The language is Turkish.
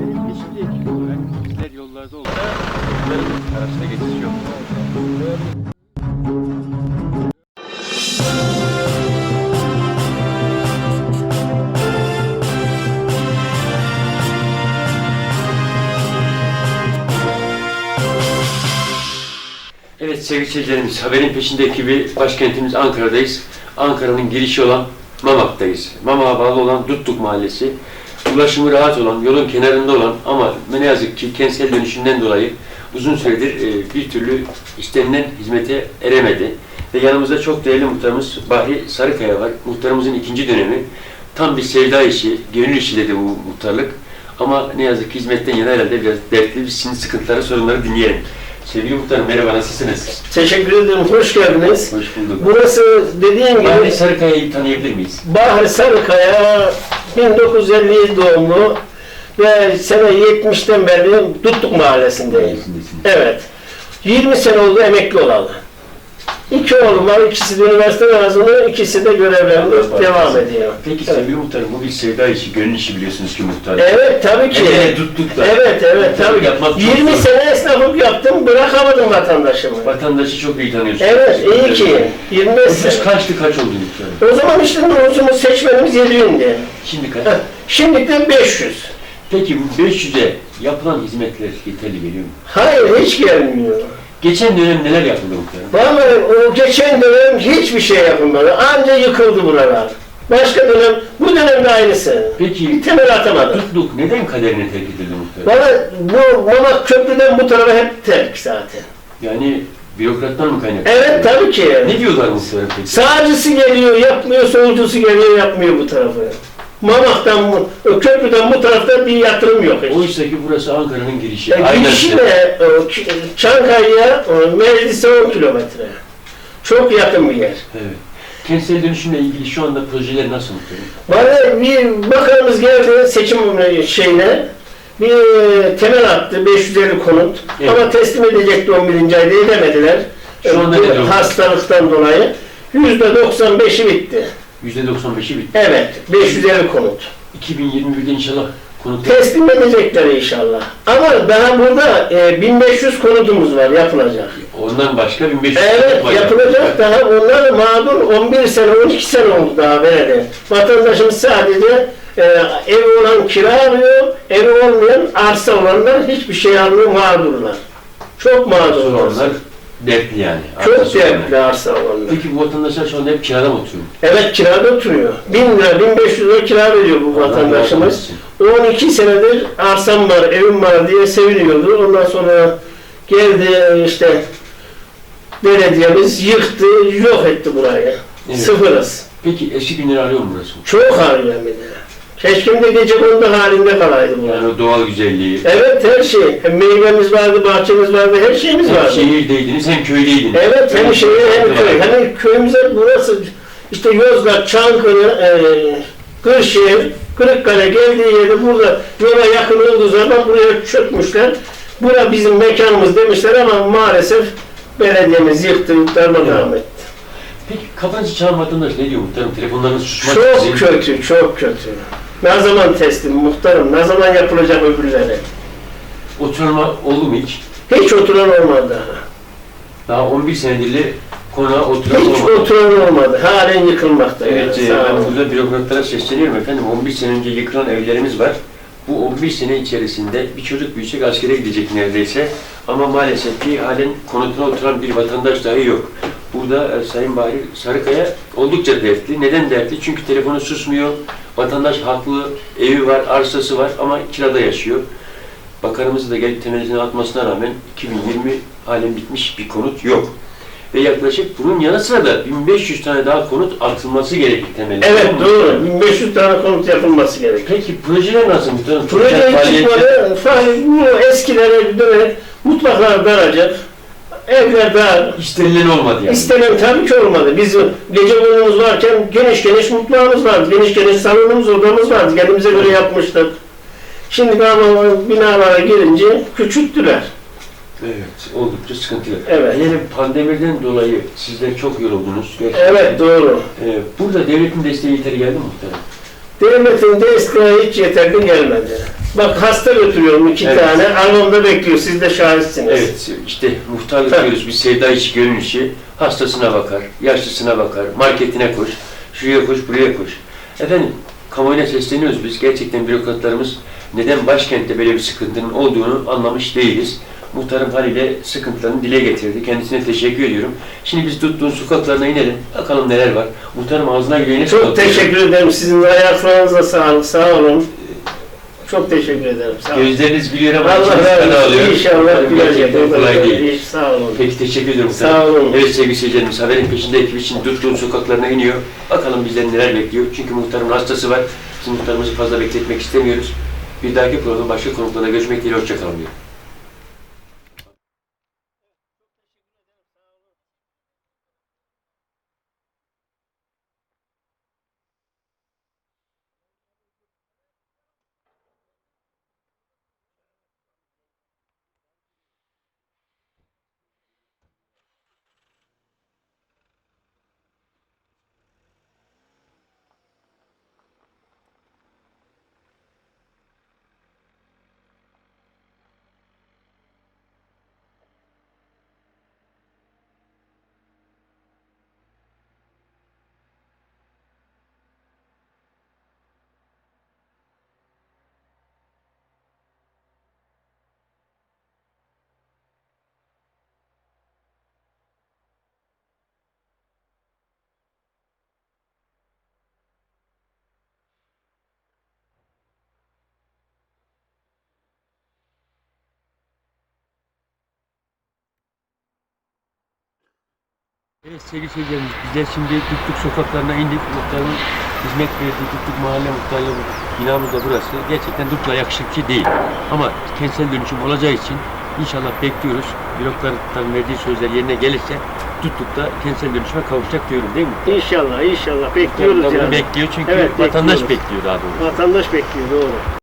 Benim yeşil ekip olarak bizler yollarda olsa bunların arasında geçiş yok. Evet sevgili seyircilerimiz, haberin peşinde ekibi başkentimiz Ankara'dayız. Ankara'nın girişi olan Mamak'tayız. Mamak'a bağlı olan Dutluk Mahallesi. Ulaşımı rahat olan, yolun kenarında olan ama ne yazık ki kentsel dönüşümden dolayı uzun süredir e, bir türlü istenilen hizmete eremedi. Ve yanımızda çok değerli muhtarımız Bahri Sarıkaya var. Muhtarımızın ikinci dönemi. Tam bir sevda işi, gönül işi dedi bu muhtarlık. Ama ne yazık ki hizmetten yana herhalde biraz dertli. Biz şimdi sıkıntıları, sorunları dinleyelim. Sevgili muhtarım merhaba, nasılsınız? Teşekkür ederim, hoş geldiniz. Hoş bulduk. Burası dediğim Bahri gibi Sarıkaya'yı tanıyabilir miyiz? Bahri Sarıkaya 1950 doğumlu ve sene 70'ten beri Dutluk Mahallesi'ndeyim. Evet. 20 sene oldu emekli olalı. İki oğlum var, ikisi de üniversite mezunu, ikisi de görevlerinde devam ediyor. Peki Evet. sevgili muhtarım, bu bir sevda işi, gönül işi biliyorsunuz ki muhtarım. Evet tabii ki. Ele tuttuk da. Evet evet tabii. Yapmak çok 20 zor. sene esnaflık yaptım, bırakamadım vatandaşımı. Vatandaşı çok iyi tanıyorsunuz. Evet iyi ki. 25 sene. Kaçtı, kaç oldu muhtarım? O zaman işte nüfusumuz seçmenimiz 700'di. Şimdi kaç? Şimdi de 500. Peki bu 500'e yapılan hizmetler yeterli geliyor mu? Hayır hiç gelmiyor. Geçen dönem neler yapıldı muhtarım? Vallahi o geçen dönem hiçbir şey yapılmadı. Anca yıkıldı buralar. Başka dönem, bu dönemde aynısı. Bir Peki temel atamadı. tutluk neden kaderine terk edildi muhtarım? Bu Mamak Köprü'den bu tarafa hep terk zaten. Yani bürokrattan mı kaynaklı? Evet tabii ki. Ne diyorlar muhtarım peki? Sağcısı geliyor yapmıyor, solcusu geliyor yapmıyor bu tarafı. Mamak'tan, bu- köprüden bu tarafta bir yatırım yok. hiç. Oysa ki burası Ankara'nın girişi. E, Aynen. girişi de Çankaya'ya meclise 10 kilometre. Çok yakın bir yer. Evet. Kentsel dönüşümle ilgili şu anda projeler nasıl? Bana bir bakanımız geldi seçim şeyine bir e, temel attı 550 konut Evet. ama teslim edecekti 11. ayda edemediler. Şu anda E, hastalıktan dolayı %95'i bitti. %95'i bitti. Evet 550 konut. 2021'de inşallah konut Teslim edecekler inşallah. Ama daha burada e, 1500 konutumuz var yapılacak. Ondan başka 1500 Evet konut var. yapılacak daha onlar mağdur 11 sene 12 sene oldu daha vereli. Vatandaşımız sadece e, evi olan kira alıyor, evi olmayan arsa olanlar hiçbir şey almıyor mağdurlar. Çok mağdurlar. Onlar dertli yani. Çok değerli olanlar. arsa olanlar. Peki bu vatandaşlar şu anda hep kirada mı oturuyor? Evet kirada oturuyor. 1000 lira 1500 lira kira veriyor bu Allah razı vatandaşımız. olsun. 12 senedir arsam var, evim var diye seviniyordu. Ondan sonra geldi işte belediyemiz yıktı, yok etti burayı. Evet. Sıfırız. Peki eski günleri arıyor mu burası? Çok de. Keşke de gece kondu halinde kalaydı burası. Yani o doğal güzelliği. Evet her şey. Hem meyvemiz vardı, bahçemiz vardı, her şeyimiz Hem vardı. şehirdeydiniz hem köydeydiniz. Evet hem şehir hem köy. Hani köyümüze burası işte Yozgat, Çankırı, e, Kırşehir, Kırıkkale geldiği yerde burada yola yakın olduğu zaman buraya çökmüşler. Bura bizim mekanımız demişler ama maalesef belediyemiz yıktı, darmadağın etti. Peki kafanızı vatandaş ne diyor muhtarım? Telefonlarınız susmak Çok kötü, çok kötü. Ne zaman teslim muhtarım, ne zaman yapılacak öbürleri? Oturma oldu mu hiç? Hiç oturan olmadı daha. Daha 11 senedir de konağa oturan Hiç olmadı. oturan olmadı. Halen yıkılmakta. Evet, yani, e, sağ ben olun. burada bürokratlara sesleniyorum efendim. 11 sene önce yıkılan evlerimiz var. Bu 11 sene içerisinde bir çocuk büyüyecek askere gidecek neredeyse. Ama maalesef ki halen konutuna oturan bir vatandaş dahi yok. Burada e, Sayın Bahri Sarıkaya oldukça dertli. Neden dertli? Çünkü telefonu susmuyor. Vatandaş haklı, evi var, arsası var ama kirada yaşıyor. Bakanımız da gelip temelini atmasına rağmen 2020 halen bitmiş bir konut yok. Ve yaklaşık bunun yanı sıra da 1500 tane daha konut atılması gerekir temelinde. Evet doğru. 1500 tane konut yapılması gerekiyor. Peki projeler nasıl? Proje çıkmadı. Bu eskilere dönerek mutfaklar daracak. Evler dar. İstenilen olmadı yani. İstenen tabii ki olmadı. Bizim gece konumuz varken geniş geniş mutfağımız vardı. Geniş geniş salonumuz, odamız vardı. Kendimize göre yapmıştık. Şimdi ama binalara gelince küçülttüler. Evet, oldukça sıkıntılı. Evet. Hele pandemiden dolayı sizler çok yoruldunuz. Gerçekten. Evet doğru. Ee, burada devletin desteği yeteri geldi mi muhtemelen? Devletin desteği hiç yeterli gelmedi. Bak hasta götürüyorum iki Evet. tane. Anamda bekliyor. Siz de şahitsiniz. Evet, işte muhtarlık Tabii. diyoruz, bir sevda işi, gönül işi. Hastasına bakar, yaşlısına bakar, marketine koş, şuraya koş, buraya koş. Efendim, kamuoyuna sesleniyoruz biz. Gerçekten bürokratlarımız neden başkentte böyle bir sıkıntının olduğunu anlamış değiliz. Muhtarım haliyle sıkıntılarını dile getirdi. Kendisine teşekkür ediyorum. Şimdi biz tuttuğun sokaklarına inelim. Bakalım neler var. Muhtarım ağzına yüreğine Çok sağlık. teşekkür ederim. Sizin ayaklarınıza sağlık. Sağ olun. Çok teşekkür ederim. Sağ olun. Gözleriniz gülüyor ama Allah içiniz razı olsun. alıyor. İnşallah gülecek. Gerçekten kolay değil. Sağ olun. Peki teşekkür ediyorum. Sağ olun. Evet sevgili seyircilerimiz haberin peşinde ekip için Dutlu'nun sokaklarına iniyor. Bakalım bizleri neler bekliyor. Çünkü muhtarın hastası var. Biz muhtarımızı fazla bekletmek istemiyoruz. Bir dahaki programda başka konuklarla görüşmek dileğiyle. Hoşçakalın diyorum. Evet sevgili seyircilerimiz, bizler şimdi Dutluk sokaklarına indik. Muhtarın hizmet verdiği Dutluk mahalle muhtarlığı binamız da burası. Gerçekten bir şey değil. Ama kentsel dönüşüm olacağı için inşallah bekliyoruz. Bürokratların verdiği sözler yerine gelirse Dutluk'ta kentsel dönüşüme kavuşacak diyorum değil mi? İnşallah, inşallah. Bekliyoruz Tabii, yani. Bekliyor çünkü Evet, vatandaş bekliyor daha doğrusu. Vatandaş bekliyor, doğru.